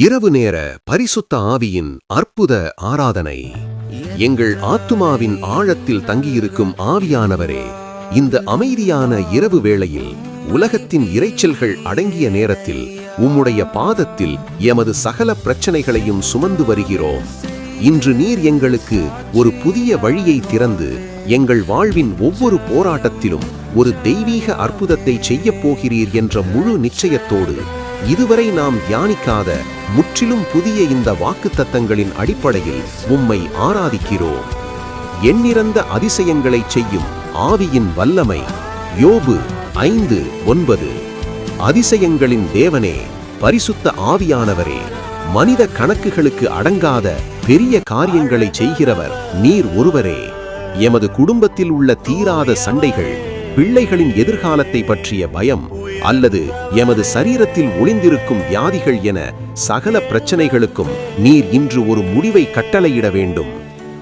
இரவு நேர பரிசுத்த ஆவியின் அற்புத ஆராதனை. எங்கள் ஆத்துமாவின் ஆழத்தில் தங்கியிருக்கும் ஆவியானவரே இந்த அமைதியான இரவு வேளையில் உலகத்தின் இரைச்சல்கள் அடங்கிய நேரத்தில் உம்முடைய பாதத்தில் எமது சகல பிரச்சனைகளையும் சுமந்து வருகிறோம். இன்று நீர் எங்களுக்கு ஒரு புதிய வழியை திறந்து எங்கள் வாழ்வின் ஒவ்வொரு போராட்டத்திலும் ஒரு தெய்வீக அற்புதத்தை செய்யப் போகிறீர் என்ற முழு நிச்சயத்தோடு இதுவரை நாம் தியானிக்காத முற்றிலும் புதிய இந்த வாக்குத்தத்தங்களின் அடிப்படையில் உம்மை ஆராதிக்கிறோம். எண்ணிறந்த அதிசயங்களை செய்யும் ஆவியின் வல்லமை யோபு ஐந்து ஒன்பது. அதிசயங்களின் தேவனே பரிசுத்த ஆவியானவரே மனித கணக்குகளுக்கு அடங்காத பெரிய காரியங்களை செய்கிறவர் நீர் ஒருவரே. எமது குடும்பத்தில் உள்ள தீராத சண்டைகள் பிள்ளைகளின் எதிர்காலத்தை பற்றிய பயம் அல்லது எமது சரீரத்தில் ஒளிந்திருக்கும் வியாதிகள் என சகல பிரச்சனைகளுக்கும் நீர் இன்று ஒரு முடிவை கட்டளையிட வேண்டும்.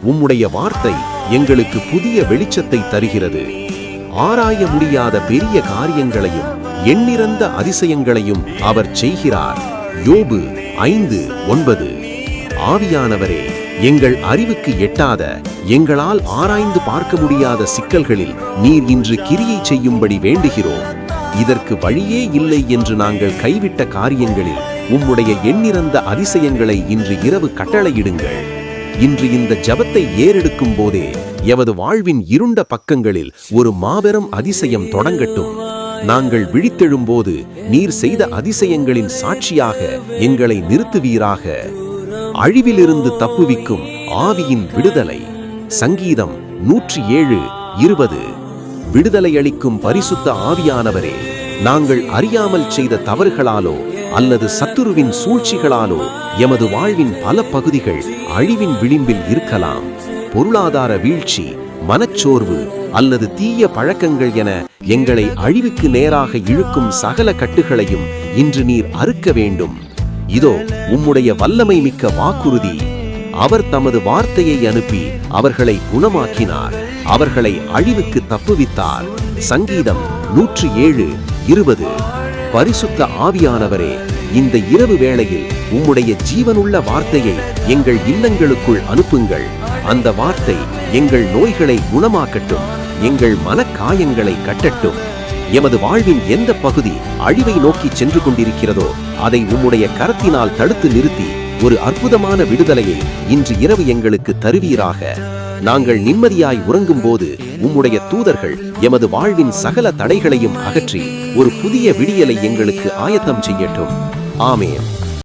உம்முடைய வார்த்தை எங்களுக்கு புதிய வெளிச்சத்தை தருகிறது. ஆராய முடியாத பெரிய காரியங்களையும் எண்ணிறந்த அதிசயங்களையும் அவர் செய்கிறார். யோபு ஐந்து ஒன்பது. ஆவியானவரே எங்கள் அறிவுக்கு எட்டாத எங்களால் ஆராய்ந்து பார்க்க முடியாத சிக்கல்களில் நீர் இன்று கிரியை செய்யும்படி வேண்டுகிறோம். இதற்கு வழியே இல்லை என்று நாங்கள் கைவிட்ட காரியங்களில் உம்முடைய எண்ணிறந்த அதிசயங்களை இன்று இரவு கட்டளையிடுங்கள். இன்று இந்த ஜபத்தை ஏறெடுக்கும் போதே எவது வாழ்வின் இருண்ட பக்கங்களில் ஒரு மாபெரும் அதிசயம் தொடங்கட்டும். நாங்கள் விழித்தெழும்போது நீர் செய்த அதிசயங்களின் சாட்சியாக எங்களை நிறுத்துவீராக. அழிவிலிருந்து தப்புவிக்கும் ஆவியின் விடுதலை. சங்கீதம் நூற்றி ஏழு இருபது. விடுதலை அளிக்கும் பரிசுத்த ஆவியானவரே நாங்கள் அறியாமல் செய்த தவறுகளாலோ அல்லது சத்துருவின் சூழ்ச்சிகளாலோ எமது வாழ்வின் பல பகுதிகள் அழிவின் விளிம்பில் இருக்கலாம். பொருளாதார வீழ்ச்சி மனச்சோர்வு அல்லது தீய பழக்கங்கள் என எங்களை அழிவுக்கு நேராக இழுக்கும் சகல கட்டுகளையும் இன்று நீர் அறுக்க வேண்டும். இதோ உம்முடைய வல்லமை மிக்க வாக்குறுதி. அவர் தமது வார்த்தையை அனுப்பி அவர்களை குணமாக்கினார். அவர்களை அழிவுக்கு தப்புவித்தார். சங்கீதம் நூற்றி ஏழு இருபது. பரிசுத்த ஆவியானவரே இந்த இரவு வேளையில் உம்முடைய ஜீவனுள்ள வார்த்தையை எங்கள் இல்லங்களுக்குள் அனுப்புங்கள். அந்த வார்த்தை எங்கள் நோய்களை குணமாக்கட்டும் எங்கள் மனக்காயங்களை கட்டட்டும். எமது வாழ்வின் எந்த பகுதி அழிவை நோக்கி சென்று கொண்டிருக்கிறதோ அதை உம்முடைய கரத்தினால் தடுத்து நிறுத்தி ஒரு அற்புதமான விடுதலையை இன்று இரவு எங்களுக்கு தருவீராக. நாங்கள் நிம்மதியாய் உறங்கும் போது உம்முடைய தூதர்கள் எமது வாழ்வின் சகல தடைகளையும் அகற்றி ஒரு புதிய விடியலை எங்களுக்கு ஆயத்தம் செய்யட்டும். ஆமேன்.